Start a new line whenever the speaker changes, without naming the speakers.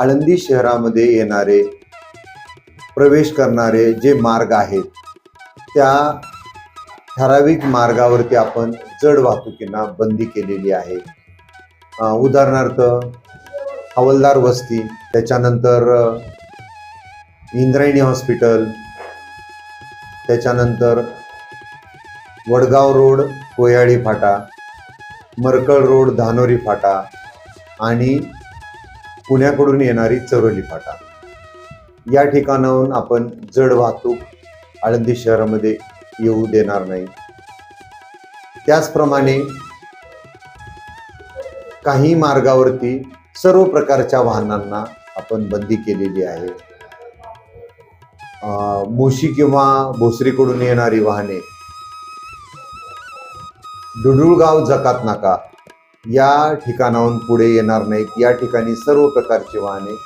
आळंदी शहरामध्ये येणारे प्रवेश करणारे जे मार्ग आहेत त्या ठराविक मार्गावरती आपण जड वाहतुकींना बंदी केलेली आहे. उदाहरणार्थ हवलदार वस्ती त्याच्यानंतर इंद्रायणी हॉस्पिटल त्याच्यानंतर वडगाव रोड कोयाळी फाटा मरकळ रोड धानोरी फाटा आणि पुण्याकडून येणारी चरोली फाटा. या ठिकाणाहून आपण जड वाहतूक आळंदी शहरामध्ये येऊ देणार नाही. त्याचप्रमाणे काही मार्गावरती सर्व प्रकारच्या वाहनांना आपण बंदी केलेली आहे. मोशी किंवा भोसरीकडून येणारी वाहने. डुडुळगाव जकात नाका. या ठिकाणाहून पुढे येणार नाहीत. या ठिकाणी सर्व प्रकारची वाहने